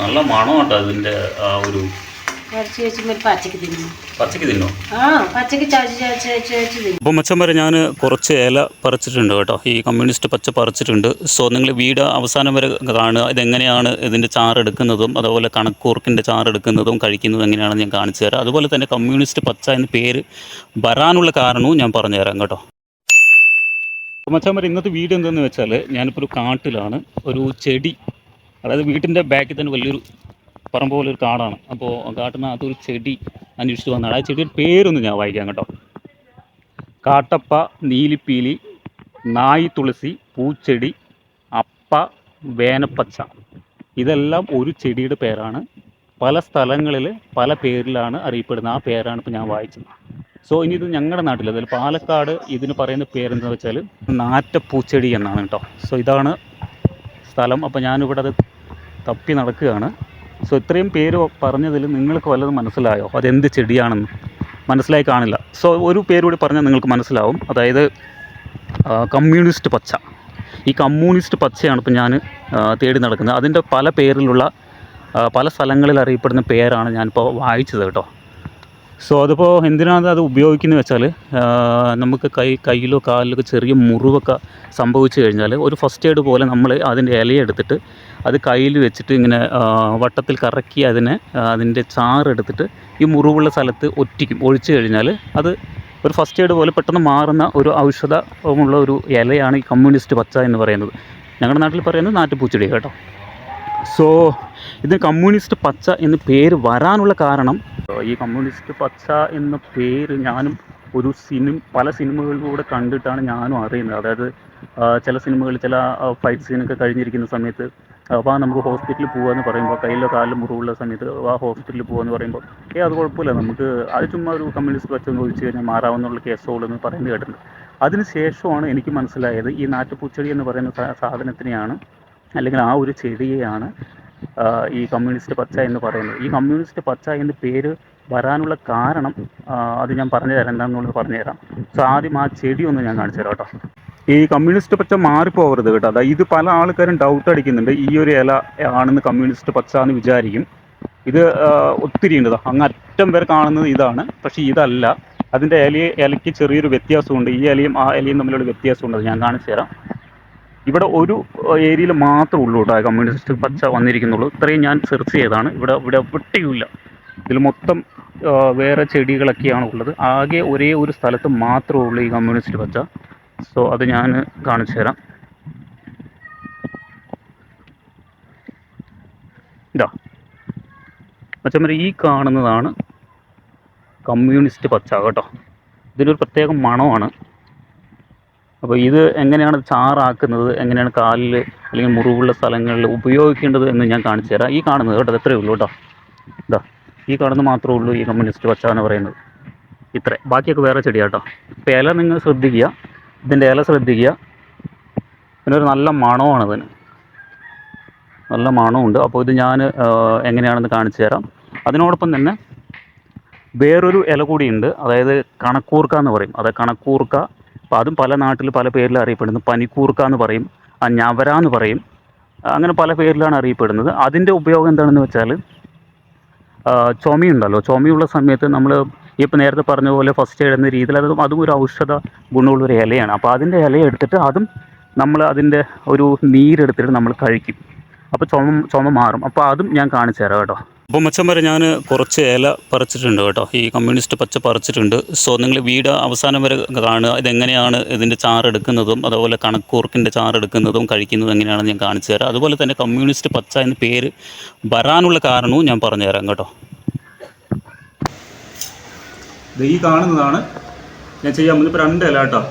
നല്ല മണം കേട്ടോ അതിന്റെ ആ ഒരു അപ്പോൾ മച്ചം വരെ ഞാൻ കുറച്ച് ഇല പറിച്ചിട്ടുണ്ട് കേട്ടോ. ഈ കമ്മ്യൂണിസ്റ്റ് പച്ച പറിച്ചിട്ടുണ്ട്. സോ നിങ്ങൾ വീട് അവസാനം വരെ കാണുക. ഇതെങ്ങനെയാണ് ഇതിന്റെ ചാറെടുക്കുന്നതും അതുപോലെ കണക്കൂർക്കിന്റെ ചാറെടുക്കുന്നതും കഴിക്കുന്നതും എങ്ങനെയാണെന്ന് ഞാൻ കാണിച്ചു തരാം. അതുപോലെ തന്നെ കമ്മ്യൂണിസ്റ്റ് പച്ച എന്ന പേര് വരാനുള്ള കാരണവും ഞാൻ പറഞ്ഞു തരാം കേട്ടോ. മച്ചാൻ വരെ ഇന്നത്തെ വീട് എന്തെന്ന് വെച്ചാൽ ഞാനിപ്പോൾ ഒരു കാട്ടിലാണ്. ഒരു ചെടി അതായത് വീട്ടിന്റെ ബാക്കിൽ തന്നെ വലിയൊരു പറമ്പ് പോലെ ഒരു കാടാണ്. അപ്പോൾ കാട്ടിനകത്ത് ഒരു ചെടി അന്വേഷിച്ച് വന്നതാണ് ആ ചെടിയുടെ പേരൊന്നും ഞാൻ വായിക്കാം കേട്ടോ. കാട്ടപ്പ നീലിപ്പീലി നായി തുളസി പൂച്ചെടി അപ്പ വേനപ്പച്ച. ഇതെല്ലാം ഒരു ചെടിയുടെ പേരാണ്. പല സ്ഥലങ്ങളിൽ പല പേരിലാണ് അറിയപ്പെടുന്നത്. ആ പേരാണ് ഇപ്പോൾ ഞാൻ വായിച്ചത്. സോ ഇനി ഇത് ഞങ്ങളുടെ നാട്ടിൽ അതായത് പാലക്കാട് ഇതിന് പറയുന്ന പേരെന്താണെന്ന് വെച്ചാൽ നാറ്റപ്പൂച്ചെടി എന്നാണ് കേട്ടോ. സോ ഇതാണ് സ്ഥലം. അപ്പോൾ ഞാനിവിടെ അത് തപ്പി നടക്കുകയാണ്. സോ ഇത്രയും പേര് പറഞ്ഞതിൽ നിങ്ങൾക്ക് വല്ലതും മനസ്സിലായോ? അതെന്ത് ചെടിയാണെന്ന്? മനസ്സിലായി കാണില്ല. സോ ഒരു പേര് കൂടി പറഞ്ഞാൽ നിങ്ങൾക്ക് മനസ്സിലാവും. അതായത് കമ്മ്യൂണിസ്റ്റ് പച്ച. ഈ കമ്മ്യൂണിസ്റ്റ് പച്ചയാണ് ഇപ്പോൾ ഞാൻ തേടി നടക്കുന്നത്. അതിന്റെ പല പേരിലുള്ള പല സ്ഥലങ്ങളിൽ അറിയപ്പെടുന്ന പേരാണ് ഞാനിപ്പോൾ വായിച്ചത് കേട്ടോ. സോ അതിപ്പോൾ എന്തിനാണ് അത് ഉപയോഗിക്കുന്നത് വെച്ചാൽ നമുക്ക് കൈ കയ്യിലോ കാലിലൊക്കെ ചെറിയ മുറിവൊക്കെ സംഭവിച്ചു കഴിഞ്ഞാൽ ഒരു ഫസ്റ്റ് എയ്ഡ് പോലെ നമ്മൾ അതിന്റെ ഇലയെടുത്തിട്ട് അത് കയ്യിൽ വെച്ചിട്ട് ഇങ്ങനെ വട്ടത്തിൽ കറക്കി അതിനെ അതിന്റെ ചാറെടുത്തിട്ട് ഈ മുറിവുള്ള സ്ഥലത്ത് ഒറ്റിക്കും. ഒഴിച്ചു കഴിഞ്ഞാൽ അത് ഒരു ഫസ്റ്റ് എയ്ഡ് പോലെ പെട്ടെന്ന് മാറുന്ന ഒരു ഔഷധമുള്ള ഒരു ഇലയാണ് ഈ കമ്മ്യൂണിസ്റ്റ് പച്ച എന്ന് പറയുന്നത്. ഞങ്ങളുടെ നാട്ടിൽ പറയുന്നത് നാട്ടുപൂച്ചെടി കേട്ടോ. സോ ഇത് കമ്മ്യൂണിസ്റ്റ് പച്ച എന്ന പേര് വരാനുള്ള കാരണം. ഈ കമ്മ്യൂണിസ്റ്റ് പച്ച എന്ന പേര് ഞാനും ഒരു സിനിമ പല സിനിമകളിലൂടെ കണ്ടിട്ടാണ് ഞാനും അറിയുന്നത്. അതായത് ചില സിനിമകളിൽ ചില ഫൈറ്റ് സീനൊക്കെ കഴിഞ്ഞിരിക്കുന്ന സമയത്ത് അപ്പോൾ നമുക്ക് ഹോസ്പിറ്റലിൽ പോകാമെന്ന് പറയുമ്പോൾ കയ്യിലോ കാലിലോ മുറിവുള്ള സമയത്ത് ആ ഹോസ്പിറ്റലിൽ പോകുമെന്ന് പറയുമ്പോൾ ഏ അത് കുഴപ്പമില്ല. നമുക്ക് അത് ചുമ്മാ ഒരു കമ്മ്യൂണിസ്റ്റ് പച്ച എന്ന് ചോദിച്ചു കഴിഞ്ഞാൽ മാറാവുന്നുള്ള കേസുകളെന്ന് പറയുന്നത് കേട്ടിട്ടുണ്ട്. അതിന് ശേഷമാണ് എനിക്ക് മനസ്സിലായത് ഈ നാട്ടുപൂച്ചെടി എന്ന് പറയുന്ന സാധനത്തിനെയാണ് അല്ലെങ്കിൽ ആ ഒരു ചെടിയെയാണ് ഈ കമ്മ്യൂണിസ്റ്റ് പച്ച എന്ന് പറയുന്നത്. ഈ കമ്മ്യൂണിസ്റ്റ് പച്ച എന്ന് പേര് വരാനുള്ള കാരണം അത് ഞാൻ പറഞ്ഞു തരാം. എന്താണെന്നുള്ളത് പറഞ്ഞു തരാം. സോ ആദ്യം ആ ചെടി ഒന്ന് ഞാൻ കാണിച്ചു തരാം കേട്ടോ. ഈ കമ്മ്യൂണിസ്റ്റ് പച്ച മാറിപ്പോകരുത് കേട്ടോ. അതായത് ഇത് പല ആൾക്കാരും ഡൗട്ട് അടിക്കുന്നുണ്ട്. ഈ ഒരു ഇല ആണെന്ന് കമ്മ്യൂണിസ്റ്റ് പച്ച എന്ന് വിചാരിക്കും. ഇത് ഒത്തിരി ഉണ്ട് അങ്ങ് അറ്റം വരെ കാണുന്നത് ഇതാണ്. പക്ഷേ ഇതല്ല. അതിന്റെ ഇലയെ ഇലയ്ക്ക് ചെറിയൊരു വ്യത്യാസമുണ്ട്. ഈ ഇലയും ആ ഇലയും തമ്മിലുള്ള വ്യത്യാസമുണ്ട്. ഞാൻ കാണിച്ചു തരാം. ഇവിടെ ഒരു ഏരിയയിൽ മാത്രമേ ഉള്ളൂ കേട്ടോ കമ്മ്യൂണിസ്റ്റ് പച്ച വന്നിരിക്കുന്നുള്ളൂ. ഇത്രയും ഞാൻ സെർച്ച് ചെയ്തതാണ്. ഇവിടെ ഇവിടെ വെട്ടിയില്ല ഇതിൽ മൊത്തം വേറെ ചെടികളൊക്കെയാണ് ഉള്ളത്. ആകെ ഒരേ ഒരു സ്ഥലത്ത് മാത്രമേ ഉള്ളൂ ഈ കമ്മ്യൂണിസ്റ്റ് പച്ച. സോ അത് ഞാൻ കാണിച്ചു തരാം. ഇതാ. മച്ചമ്മ ഈ കാണുന്നതാണ് കമ്മ്യൂണിസ്റ്റ് പച്ച കേട്ടോ. ഇതിനൊരു പ്രത്യേക മണമാണ്. അപ്പോൾ ഇത് എങ്ങനെയാണ് ചാറാക്കുന്നത്? എങ്ങനെയാണ് കാലിൽ അല്ലെങ്കിൽ മുറിവുള്ള സ്ഥലങ്ങളിൽ ഉപയോഗിക്കേണ്ടത് എന്ന് ഞാൻ കാണിച്ചു തരാം. ഈ കാണുന്നത് കേട്ടോ ഇത് ഇത്രയേ ഉള്ളൂ കേട്ടോ. ഇതാ ഈ കാണുന്നത് മാത്രമേ ഉള്ളൂ ഈ കമ്മ്യൂണിസ്റ്റ് പച്ച എന്ന് പറയുന്നത്. ഇത്ര. ബാക്കിയൊക്കെ വേറെ ചെടിയാട്ടോ ഇപ്പോൾ ഇല നിങ്ങൾ ശ്രദ്ധിക്കുക. ഇതിന്റെ ഇല ശ്രദ്ധിക്കുക. പിന്നെ ഒരു നല്ല മണമാണ് ഇതിന്. നല്ല മണമുണ്ട്. അപ്പോൾ ഇത് ഞാൻ എങ്ങനെയാണെന്ന് കാണിച്ചു തരാം. അതിനോടൊപ്പം തന്നെ വേറൊരു ഇല കൂടിയുണ്ട്. അതായത് കണക്കൂർക്ക എന്ന് പറയും. അത് കണക്കൂർക്ക അപ്പോൾ അതും പല നാട്ടിൽ പല പേരിൽ അറിയപ്പെടുന്നു. പനിക്കൂർക്ക എന്ന് പറയും ഞവര എന്ന് പറയും. അങ്ങനെ പല പേരിലാണ് അറിയപ്പെടുന്നത്. അതിന്റെ ഉപയോഗം എന്താണെന്ന് വെച്ചാൽ ചുമയുണ്ടല്ലോ ചുമയുള്ള സമയത്ത് നമ്മൾ ഇപ്പോൾ നേരത്തെ പറഞ്ഞ പോലെ ഫസ്റ്റ് എയ്ഡ് എന്ന രീതിയിൽ അത് അതും ഒരു ഔഷധ ഗുണമുള്ളൊരു ഇലയാണ്. അപ്പോൾ അതിന്റെ ഇല എടുത്തിട്ട് അതും നമ്മൾ അതിന്റെ ഒരു നീരെടുത്തിട്ട് നമ്മൾ കഴിക്കും. അപ്പോൾ ചുമ ചുമ മാറും. അപ്പോൾ അതും ഞാൻ കാണിച്ചു തരാം കേട്ടോ. അപ്പോൾ മച്ചം വരെ ഞാൻ കുറച്ച് ഇല പറിച്ചിട്ടുണ്ട് കേട്ടോ. ഈ കമ്മ്യൂണിസ്റ്റ് പച്ച പറിച്ചിട്ടുണ്ട്. സോ നിങ്ങൾ വീട് അവസാനം വരെ കാണുക. ഇതെങ്ങനെയാണ് ഇതിന്റെ ചാറെടുക്കുന്നതും അതുപോലെ കണക്കൂർക്കിന്റെ ചാറെടുക്കുന്നതും കഴിക്കുന്നതും എങ്ങനെയാണെന്ന് ഞാൻ കാണിച്ചു തരാം. അതുപോലെ തന്നെ കമ്മ്യൂണിസ്റ്റ് പച്ച എന്ന പേര് വരാനുള്ള കാരണവും ഞാൻ പറഞ്ഞു തരാം കേട്ടോ. ഈ കാണുന്നതാണ്. ഞാൻ ചെയ്യാൻ പോകുന്നത് ഇപ്പോൾ രണ്ട് ഇല കേട്ടോ.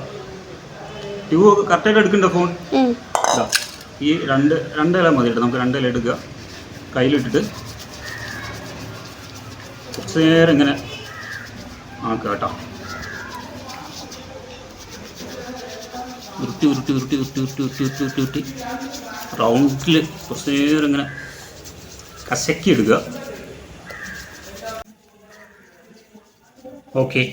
ട്യൂ കറക്റ്റായിട്ട് എടുക്കണ്ട ഫോൺ ഈ രണ്ട് രണ്ട് ഇല മതി കേട്ടോ നമുക്ക് രണ്ട് ഇല എടുക്കുക. കയ്യിലിട്ടിട്ട്. കുറച്ച് നേരം ഇങ്ങനെ ആക്കുക കേട്ടോ. ഉരുട്ടി ഉരുട്ടി ഉരുട്ടി ഉരുട്ടി ഉരുട്ടി ഉരുട്ടി ഉരുട്ടി ഉരുട്ടി ഉരുട്ടി. റൗണ്ടിൽ കുറച്ച് നേരം ഇങ്ങനെ കശക്കി എടുക്കുക ഓക്കെ.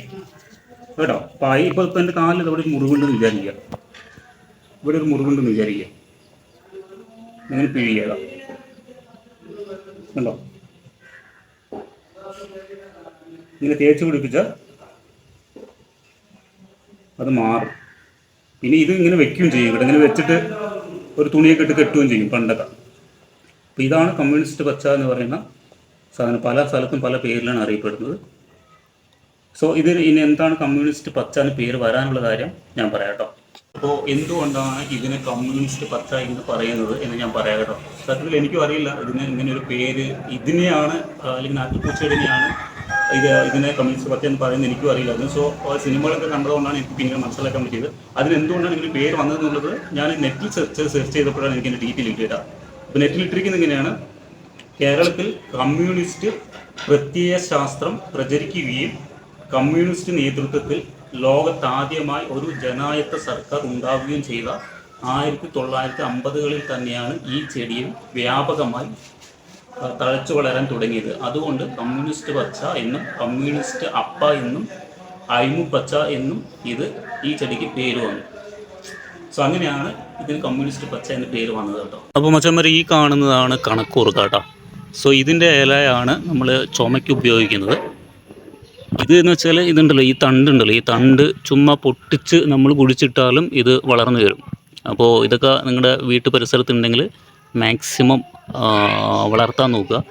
കേട്ടോ? അപ്പോൾ ആയി ഇപ്പോൾ ഇപ്പോൾ എന്റെ കാലിൽ ഇവിടെ ഒരു മുറിവുണ്ടെന്ന് വിചാരിക്കുക. ഇവിടെ ഒരു മുറിവുണ്ടെന്ന് വിചാരിക്കുക. അങ്ങനെ പിഴിയുക. കണ്ടോ? ഇങ്ങനെ തേച്ച് പിടിപ്പിച്ച അത് മാറും. പിന്നെ ഇത് ഇങ്ങനെ വെക്കുകയും ചെയ്യും ഇവിടെ ഇങ്ങനെ വെച്ചിട്ട് ഒരു തുണിയൊക്കെ ഇട്ട് കെട്ടുകയും ചെയ്യും പണ്ടൊക്കെ. അപ്പോൾ ഇതാണ് കമ്മ്യൂണിസ്റ്റ് പച്ച എന്ന് പറയുന്ന സാധനം. പല സ്ഥലത്തും പല പേരിലാണ് അറിയപ്പെടുന്നത്. സോ ഇതിൽ ഇനി എന്താണ് കമ്മ്യൂണിസ്റ്റ് പച്ച എന്ന് പേര് വരാനുള്ള കാര്യം ഞാൻ പറയാം കേട്ടോ. അപ്പോൾ എന്തുകൊണ്ടാണ് ഇതിന് കമ്മ്യൂണിസ്റ്റ് പച്ച എന്ന് പറയുന്നത് എന്ന് ഞാൻ പറയാം കേട്ടോ. സത്യത്തിൽ എനിക്കും അറിയില്ല ഇതിന് ഇങ്ങനെ ഒരു പേര് ഇതിനെയാണ് അല്ലെങ്കിൽ നാട്ടുപൂച്ചെടിനെയാണ് ഇത് ഇതിനെ കമ്മ്യൂണിസ്റ്റ് പാർട്ടി എന്ന് പറയുന്നത് എനിക്കും അറിയില്ലായിരുന്നു സോ സിനിമകളൊക്കെ കണ്ടതുകൊണ്ടാണ് എനിക്ക് പിന്നീട് മനസ്സിലാക്കാൻ പറ്റിയത്. അതിന് എന്തുകൊണ്ടാണ് ഇങ്ങനെ പേര് വന്നതെന്നുള്ളത് ഞാൻ നെറ്റിൽ സെർച്ച് സെർച്ച് ചെയ്തപ്പോഴാണ് എനിക്ക് എന്റെ ഡീറ്റെയിൽ കിട്ടിയത് അപ്പോൾ നെറ്റിൽ ഇട്ടിരിക്കുന്നത് ഇങ്ങനെയാണ് കേരളത്തിൽ കമ്മ്യൂണിസ്റ്റ് പ്രത്യയ ശാസ്ത്രം പ്രചരിക്കുകയും കമ്മ്യൂണിസ്റ്റ് നേതൃത്വത്തിൽ ലോകത്താദ്യമായി ഒരു ജനായത്ത സർക്കാർ ഉണ്ടാവുകയും ചെയ്ത ആയിരത്തി തൊള്ളായിരത്തി അമ്പതുകളിൽ തന്നെയാണ് ഈ ചെടിയിൽ വ്യാപകമായി തഴച്ചു വളരാൻ തുടങ്ങിയത്. അതുകൊണ്ട് കമ്മ്യൂണിസ്റ്റ് പച്ച എന്നും കമ്മ്യൂണിസ്റ്റ് അപ്പ എന്നും അയിമു പച്ച എന്നും ഇത് ഈ ചെടിക്ക് പേര് വന്നു. സോ അങ്ങനെയാണ് ഇതിന് കമ്മ്യൂണിസ്റ്റ് പച്ച എന്ന പേര് വന്നത് കേട്ടോ. അപ്പോൾ മച്ചന്മാർ ഈ കാണുന്നതാണ് കണക്കൂർക്ക കേട്ടോ. സോ ഇതിന്റെ ഇലയാണ് നമ്മൾ ചുമയ്ക്ക് ഉപയോഗിക്കുന്നത്. ഇത് എന്ന് വെച്ചാൽ ഇതുണ്ടല്ലോ ഈ തണ്ടുണ്ടല്ലോ ഈ തണ്ട് ചുമ്മാ പൊട്ടിച്ച് നമ്മൾ കുഴിച്ചിട്ടാലും ഇത് വളർന്നു വരും. അപ്പോൾ ഇതൊക്കെ നിങ്ങളുടെ വീട്ടു പരിസരത്തുണ്ടെങ്കിൽ മാക്സിമം വളർത്താൻ നോക്കുക.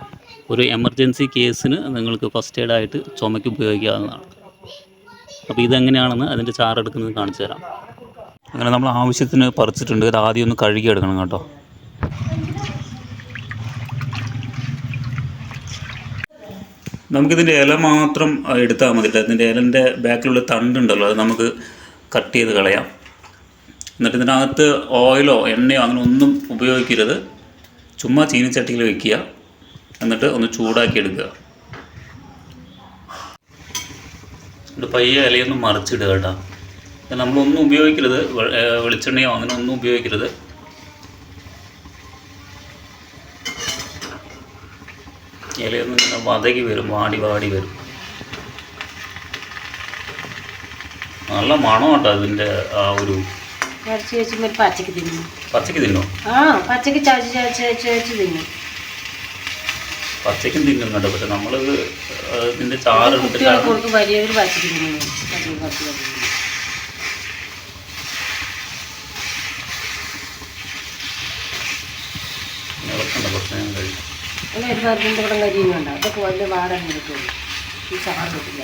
ഒരു എമർജൻസി കേസിന് നിങ്ങൾക്ക് ഫസ്റ്റ് എയ്ഡായിട്ട് ചുമയ്ക്ക് ഉപയോഗിക്കാവുന്നതാണ്. അപ്പോൾ ഇതെങ്ങനെയാണെന്ന് അതിന്റെ ചാറെടുക്കുന്നത് കാണിച്ചു തരാം. അങ്ങനെ നമ്മൾ ആവശ്യത്തിന് പറിച്ചിട്ടുണ്ട്. ഇത് ആദ്യം ഒന്ന് കഴുകി എടുക്കണം കേട്ടോ. നമുക്കിതിന്റെ ഇല മാത്രം എടുത്താൽ മതി. ഇതിന്റെ ഇലന്റെ ബാക്കിലുള്ള തണ്ടുണ്ടല്ലോ അത് നമുക്ക് കട്ട് ചെയ്ത് കളയാം. എന്നിട്ട് ഇതിനകത്ത് ഓയിലോ എണ്ണയോ അങ്ങനെ ഒന്നും ഉപയോഗിക്കരുത്. ചുമ്മാ ചീനിച്ചട്ടിയിൽ വെക്കുക. എന്നിട്ട് ഒന്ന് ചൂടാക്കി എടുക്കുക. എന്നിട്ട് പയ്യെ ഇലയൊന്നും മറിച്ചിടുക കേട്ടോ. നമ്മളൊന്നും ഉപയോഗിക്കരുത്. വെളിച്ചെണ്ണയോ അങ്ങനെ ഒന്നും ഉപയോഗിക്കരുത്. ഇലയൊന്നും ഇങ്ങനെ വതകി വരും വാടി വാടി വരും. നല്ല മണം കേട്ടോ അതിന്റെ ആ ഒരു ഇറച്ചി വെച്ചുമ്പോൾ ഒരു പച്ചക്ക് തിന്നു. പച്ചക്ക് തിന്നോ? ആ പച്ചക്ക് ചവച്ച് ചവച്ച് ചവച്ച് ചവച്ച് തിന്നു. പച്ചക്കും തിന്നുന്നുണ്ട് പക്ഷെ നമ്മൾ ഇതിന്റെ ചാറ് കുട്ടികൾക്ക് വലിയൊരു പച്ചക്ക് തിന്നു ഒരു കൂടെ കരിയുന്നുണ്ട് അതൊക്കെ വലിയ വാടക എടുക്കുള്ളൂ ഈ ചാറ് കിട്ടില്ല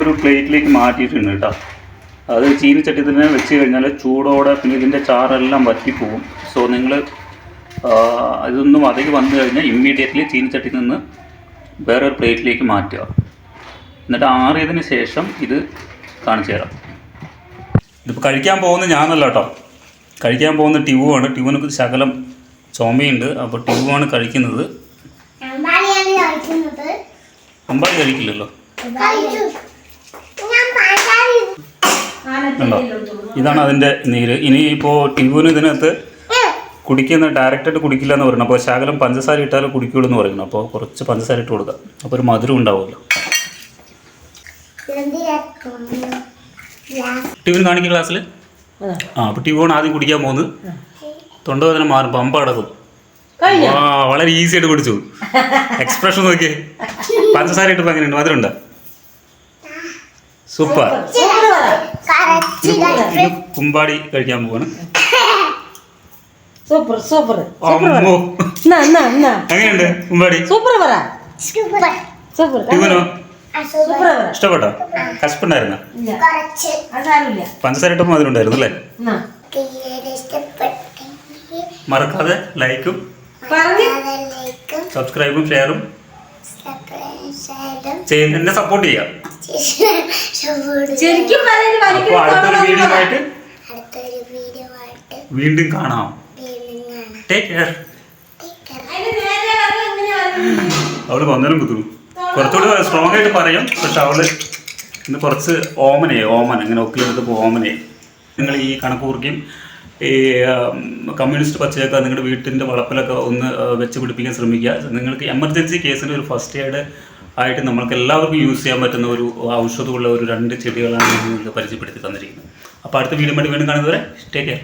ഒരു പ്ലേറ്റിലേക്ക് മാറ്റിയിട്ടുണ്ട് കേട്ടോ. അത് ചീനിച്ചട്ടി തന്നെ വെച്ച് കഴിഞ്ഞാൽ ചൂടോടെ പിന്നെ ഇതിന്റെ ചാറെല്ലാം വറ്റിപ്പോവും. സോ നിങ്ങൾ ഇതൊന്നും അതിൽ വന്നു കഴിഞ്ഞാൽ ഇമ്മീഡിയറ്റ്ലി ചീനിച്ചട്ടിയിൽ നിന്ന് വേറൊരു പ്ലേറ്റിലേക്ക് മാറ്റുക. എന്നിട്ട് ആറിയതിന് ശേഷം ഇത് കാണിച്ചു തരാം. ഇതിപ്പോൾ കഴിക്കാൻ പോകുന്നത് ഞാനല്ല കേട്ടോ. കഴിക്കാൻ പോകുന്ന ടിവുവാണ്. ടിവുവിനൊക്കെ ശകലം ചുമയുണ്ട്. അപ്പോൾ ടിവുവാണ് കഴിക്കുന്നത്. അമ്പാടി കഴിക്കില്ലല്ലോ. ഉണ്ടോ ഇതാണ് അതിന്റെ നീര്. ഇനി ഇപ്പോ ടിവുവിന് ഇതിനകത്ത് കുടിക്കുന്ന ഡയറക്റ്റായിട്ട് കുടിക്കില്ല എന്ന് പറയുന്നത് അപ്പോൾ ശകലം പഞ്ചസാര ഇട്ടാലും കുടിക്കുള്ളൂ എന്ന് പറയുന്നു. അപ്പോൾ കുറച്ച് പഞ്ചസാര ഇട്ട് കൊടുക്കാം. അപ്പോൾ ഒരു മധുരം ഉണ്ടാവുമല്ലോ. ടിവിന് കാണിക്കും ക്ലാസ്സിൽ ആ അപ്പോൾ ടിവുവാണ് ആദ്യം കുടിക്കാൻ പോകുന്നത്. തൊണ്ടവേദന മാറും പമ്പ അടക്കും വളരെ ഈസി ആയിട്ട് കുടിച്ചു. എക്സ്പ്രഷൻ നോക്കിയേ. പഞ്ചസാര ഇട്ടപ്പോൾ അങ്ങനെയുണ്ട് മധുരം ഉണ്ടോ സൂപ്പർ. കുമ്പാടി കഴിക്കാൻ പോവാണ്. Super super. എങ്ങനെയുണ്ട് കുമ്പാടി? സൂപ്പർ പറ. സൂപ്പർ. ഇഷ്ടപ്പെട്ടോ? അതാരുമില്ല പഞ്ചസാര ഇട്ടപ്പോ മധുരം ഉണ്ടായിരുന്നു അല്ലേ? മറക്കാതെ ലൈക്കും പറഞ്ഞു. സബ്സ്ക്രൈബും ഷെയറും ചെയ്യുന്ന സപ്പോർട്ട് ചെയ്യാം ശരിക്കും അടുത്തൊരു വീഡിയോ ആയിട്ട് അടുത്തൊരു വീഡിയോ ആയിട്ട് വീണ്ടും കാണാം. Take care. അവൾ വന്നാലും കുത്തുന്നു. കുറച്ചുകൂടി സ്ട്രോങ് ആയിട്ട് പറയും. പക്ഷെ അവൾ ഇന്ന് കുറച്ച് ഓമനെ ഓമന ഇങ്ങനെ ഒക്കിലെടുത്തപ്പോൾ ഓമനെ. നിങ്ങൾ ഈ കണക്ക് കുറിക്കും. ഈ കമ്മ്യൂണിസ്റ്റ് പച്ചയൊക്കെ നിങ്ങളുടെ വീട്ടിന്റെ വളപ്പിലൊക്കെ ഒന്ന് വെച്ച് പിടിപ്പിക്കാൻ ശ്രമിക്കുക. നിങ്ങൾക്ക് എമർജൻസി കേസിന് ഒരു ഫസ്റ്റ് എയ്ഡ് ആയിട്ട് നമ്മൾക്ക് എല്ലാവർക്കും യൂസ് ചെയ്യാൻ പറ്റുന്ന ഒരു ഔഷധമുള്ള ഒരു രണ്ട് ചെടികളാണ് പരിചയപ്പെടുത്തി തന്നിരിക്കുന്നത്. അപ്പോൾ അടുത്ത വീഡിയോ വേണ്ടി വീണ്ടും കാണുന്നവരെ ടേക്ക് കെയർ